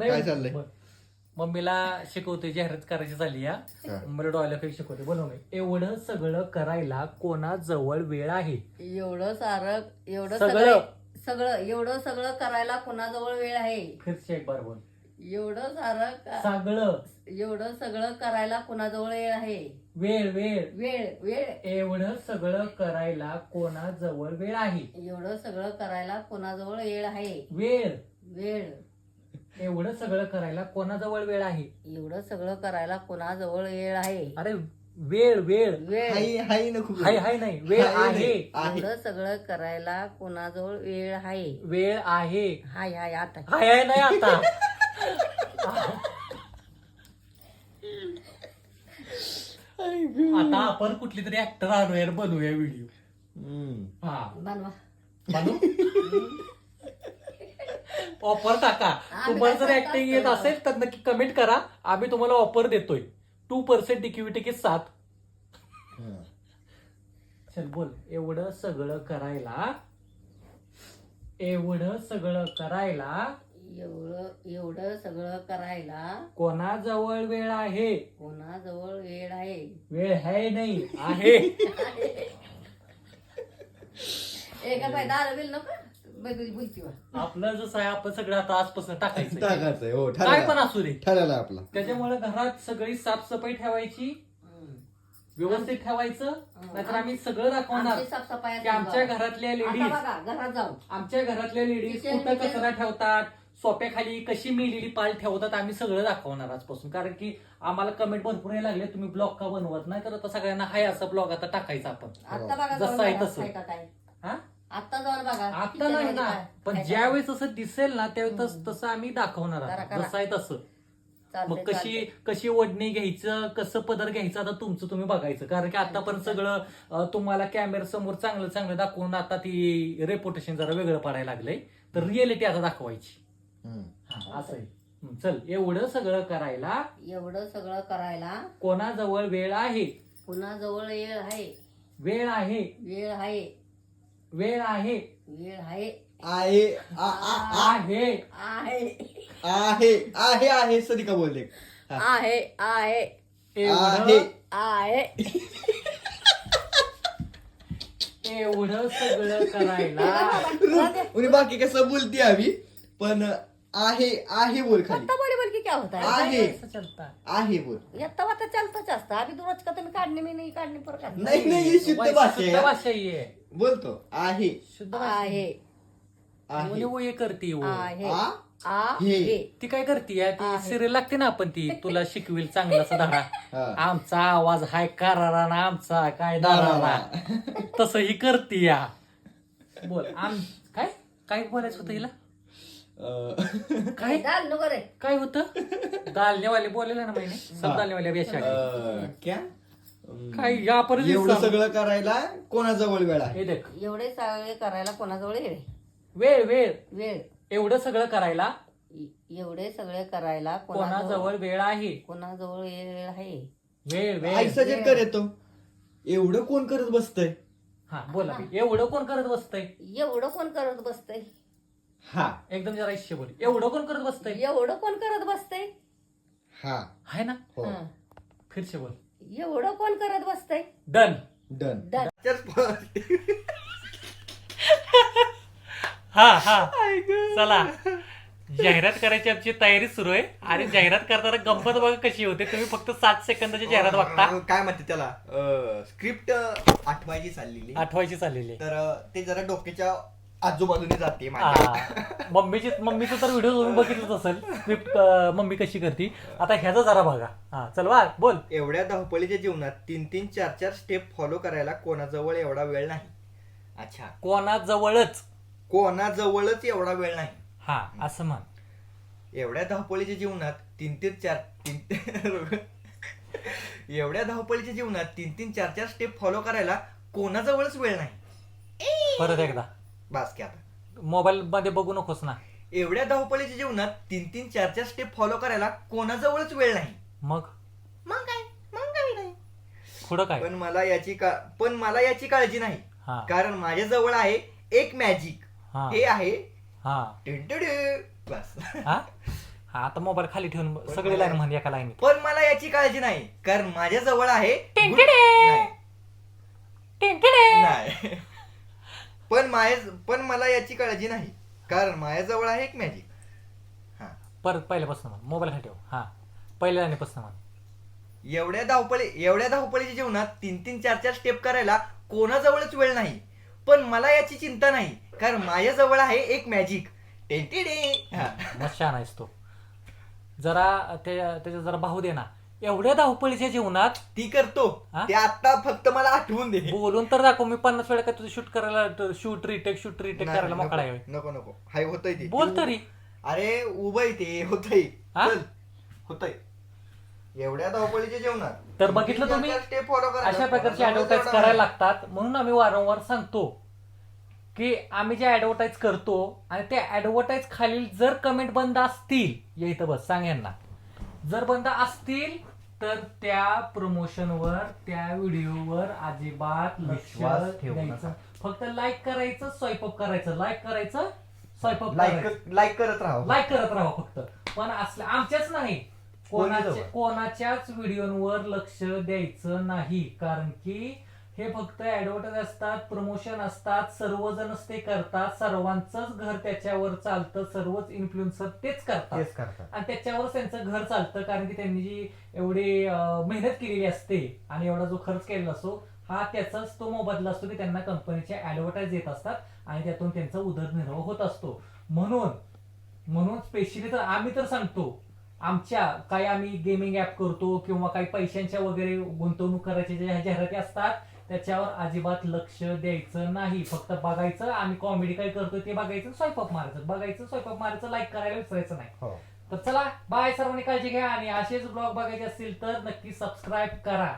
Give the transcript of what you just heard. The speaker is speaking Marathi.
काय चाललंय? मम्मीला शिकवते जाहिरात करायची झाली या हा. मम्मीला डॉयला काही शिकवते बनवणे एवढं सगळं करायला कोणाजवळ वेळ आहे? एवढं सारं एवढं सगळं. सगळं सगळं एवढं सगळं करायला कोणाजवळ वेळ आहे? फिरचे एक बार बोल. एवढं सारं का- सगळं. एवढं सगळं करायला कोणाजवळ वेळ आहे? वेळ वेळ. वेळ वेळ. एवढं सगळं करायला कोणाजवळ वेळ आहे? एवढं सगळं करायला कोणाजवळ वेळ आहे? वेळ. वेळ. एवढं सगळं करायला कोणाजवळ वेळ आहे? एवढं सगळं करायला कोणाजवळ वेळ आहे? अरे वेळ वेळ. वेळ. हाय हाय नको हाय हाय नाही वेळ हाय आहे नाही. आहे. एवढं सगळं करायला कोणाजवळ वेळ आहे? वेळ आहे. हाय हाय आता. हाय हाय नाही आता. आता आपण कुठली तरी ऍक्टर आणूया आणि बनवूया व्हिडिओ हम्म. हा. बनवा. बनू ऑफर टाका. तुम्हाला जर ऍक्टिंग? येत असेल तर नक्की कमेंट करा. आम्ही तुम्हाला ऑफर देतोय. टू पर्सेंट इक्विटी के साथ हा. चल बोल. एवढं सगळं करायला एवढं सगळं करायला एवढं एवढं सगळं करायला कोणाजवळ वेळ आहे? कोणाजवळ वेळ आहे? वेळ है नाही आहे. एका बिल नको. बघ बोलती वा. आपलं जसं आहे आपण सगळं आता आजपासून टाकायचं टाकायचंय हो काय पण असू दे. ठरला आपला. त्याच्यामुळे घरात सगळी साफसफाई ठेवायची. व्यवस्थित ठेवायचं नाहीतर आम्ही सगळं दाखवणार की आमच्या घरातल्या आता लेडीज बघा घरात जाऊ. आमच्या घरातल्या लेडीज किचन कुठं. कचरा ठेवतात सोप्याखाली कशी मेलेली पाल ठेवतात आम्ही सगळं दाखवणार आजपासून. कारण की आम्हाला कमेंट भरपूर यायला लागले तुम्ही ब्लॉग का बनवत नाही तर आता सगळ्यांना हाय असा ब्लॉग आता टाकायचा आपण. आता बघा जसं आहे तसं. आहे का काय? हा? आता जाऊन बघा. आता नाही ना. काय- पण काय ज्यावेळेस असं दिसेल ना त्यावेळेस तस-. तसं आम्ही दाखवणार करा, आता. करा. जसं आहे तसं. चालतंय, मग कशी. कशी ओढणी घ्यायचं कसं पदर घ्यायचं आता तुमचं तुम्ही बघायचं. कारण की आतापर्यंत सगळं अं, तुम्हाला कॅमेरा समोर चांगलं चांगलं दाखवून आता ती रेपुटेशन जरा वेगळं पडायला लागलंय. तर रिअलिटी आता दाखवायची. हम्म. हा, असं आहे. हं, चल एवढं सगळं करायला. एवढं सगळं करायला. कोणाजवळ वेळ आहे? कुणाजवळ वेळ आहे? वेळ आहे. वेळ आहे. वेळ आहे. वेळ आहे. आहे. आ- आ- आहे. आहे. आहे. आहे आहे. सरिका बोलले. हा. आहे आहे. आहे. एवढं आहे. एवढं सगळं करायला. उन्हें बाकी कसं बोलती आम्ही पण आहे आहे बोल खाली. पत्ता बोली बोल की क्या होता है? आहे. असं चलता? आहे बोल. येता वाता चालताच असतं. अभी तू रोज का तुम्ही काढणे मी नाही काढणे पर काढणे. नाही नाही ही शुद्ध भाषा शुद्ध आहे भाषा ही आहे. बोलतो. आहे. शुद्ध भाषा आहे. आहे. वो हे करते वो. आहे. आ? आहे ती काय करते ती. सिरियल लागते ना आपण ती. तुला शिकवेल चांगलासा धडा. हा. आमचा आवाज हाय करारा ना आमचा काय दारारा तसं ही करते या. बोल. आम काय? काय बोलायचं होतं हिला? अं, काय? दाल नको रे. काय होतं? दालनेवाले बोललेला ना महिने सब दालनेवाले बेशा. अं, क्या? काय या परत एवढं सगळं करायला कोणाजवळ वेळ आहे? हे देख एवढे सगळे करायला कोणाजवळ वेळ आहे? वेळ वेळ. वेळ. एवढं सगळं करायला? ए- एवढे सगळे करायला कोणाजवळ? वेळ आहे? कोणाजवळ वेळ आहे? वेळ वेळ. सजेस्ट कर येतो. एवढं कोण करत बसतय? हा बोला एवढं कोण करत बसतंय? एवढं कोण करत बसतय? हा. एकदम जरा इश्य बोल. एवढं कोण करत बसतंय? एवढं कोण करत बसतय? हा. आहे ना? हो. फिरशे बोल. एवढं कोण करत बसतय? डन. डन. डन. हा हा. चला. जाहिरात करायची आमची तयारी सुरू आहे. आणि जाहिरात करताना गंमत बघा कशी होते. तुम्ही फक्त सात सेकंदाची जाहिरात बघता. काय म्हणते त्याला? स्क्रिप्ट आठवायची चाललेली. आठवायची चाललेली. आहे. तर अं, ते जरा डोक्याच्या आजूबाजूने जाते माझ्या. हा. मम्मीची मम्मीचं तर व्हिडिओ तुम्ही बघितलंच असेल. स्क्रिप्ट मम्मी कशी करते? आता ह्याचा जरा बघा. हा चल वा बोल. एवढ्या धावपळीच्या जीवनात तीन तीन चार चार स्टेप फॉलो करायला कोणाजवळ एवढा वेळ नाही. अच्छा. कोणाजवळच. कोणाजवळच एवढा वेळ नाही. हा असं म्हण. एवढ्या धावपळीच्या जीवनात तीन तीन चार तीन एवढ्या धावपळीच्या जीवनात तीन तीन चार चार स्टेप फॉलो करायला कोणाजवळच वेळ नाही. परत एकदा. बास की आता मोबाईल मध्ये बघू नकोस ना. एवढ्या धावपळीच्या जीवनात तीन तीन चार चार स्टेप फॉलो करायला कोणाजवळच वेळ नाही. मग? मग काय? मग काय नाही पुढं काय? पण मला याची का पण मला याची काळजी नाही. हा. कारण माझ्या जवळ आहे एक मॅजिक हा. हे आहे हा. टिंटिडी. बस. हा? हा आता मोबाईल खाली ठेवून सगळे लाईन म्हण एका लाईनीत पण मला याची काळजी नाही. कारण माझ्या जवळ आहे टिंटिडे. नाही. टिंटिडे. नाही. पण माझ्या पण मला याची काळजी नाही. कारण माझ्याजवळ आहे एक मॅजिक हा. परत पहिल्यापासून म्हण. मोबाईल ठेव हा. पहिल्या लाईनीपासून म्हण. एवढ्या धावपळी एवढ्या धावपळीच्या जीवनात तीन तीन चार चार स्टेप करायला कोणाजवळच वेळ नाही. पण मला याची चिंता नाही. कारण माझ्याजवळ आहे एक मॅजिक टेंटिडे हा. मस्त छान आहेस तो. जरा त्या त्याच्या जरा भाऊ दे ना. एवढ्या धावपळीच्या जीवनात? ती करतो. हा? ते आता फक्त मला आठवून दे. बोलून तर दाखव मी पन्नास वेळा काय तुझं शूट करायला शूट रिटेक शूट रिटेक नाही, करायला मोकळा आहे. नको नको. हाय होतय ते. बोल तरी. अरे उभय ते होतय. हा? होतय. एवढ्या धावपळीच्या जेवणात तर बघितलं तुम्ही? स्टेप फॉलो अशा प्रकारचे ऍडव्हर्टाईज करायला लागतात. म्हणून आम्ही वारंवार सांगतो की आम्ही जे ऍडव्हर्टाईज करतो आणि त्या ऍडव्हर्टाईज खालील जर कमेंट बंद असतील या इथं बस सांग यांना. जर बंद असतील तर त्या प्रमोशनवर त्या व्हिडिओवर अजिबात लक्ष विश्वास ठेवू द्यायचं. नका. फक्त लाईक करायचं स्वयंपाक करायचं. लाईक करायचं स्वयंपाक करायचं. लाईक लाईक करत राहा. लाईक करत राहा फक्त. पण असल्या आमच्याच नाही. कोणाच्या. कोणाच्याच व्हिडिओवर लक्ष द्यायचं नाही. कारण की हे फक्त ऍडव्हर्टाईज असतात प्रमोशन असतात सर्वजणच ते करतात सर्वांचंच घर त्याच्यावर चालतं सर्वच इन्फ्लुएन्सर तेच करतात. तेच करतात. आणि त्याच्यावरच त्यांचं घर चालतं कारण की त्यांनी जी एवढी अं, मेहनत केलेली असते आणि एवढा जो खर्च केलेला असतो हा त्याचाच तो मोबदला असतो की त्यांना कंपनीचे ऍडव्हर्टाईज येत असतात आणि त्यातून त्यांचा उदरनिर्वाह होत असतो. म्हणून म्हणून स्पेशली तर आम्ही तर सांगतो आमच्या काही आम्ही गेमिंग ऍप करतो किंवा काही पैशांच्या वगैरे गुंतवणूक करायच्या ज्या जाहिराती असतात त्याच्यावर अजिबात लक्ष द्यायचं नाही. फक्त बघायचं आम्ही कॉमेडी काय करतोय ते बघायचं स्वयंपाक मारायचं. बघायचं स्वयंपाक मारायचं लाईक करायला विसरायचं नाही. हो. तर चला बाय सर्वांनी काळजी घ्या आणि असेच ब्लॉग बघायचे असतील तर नक्की सबस्क्राईब करा.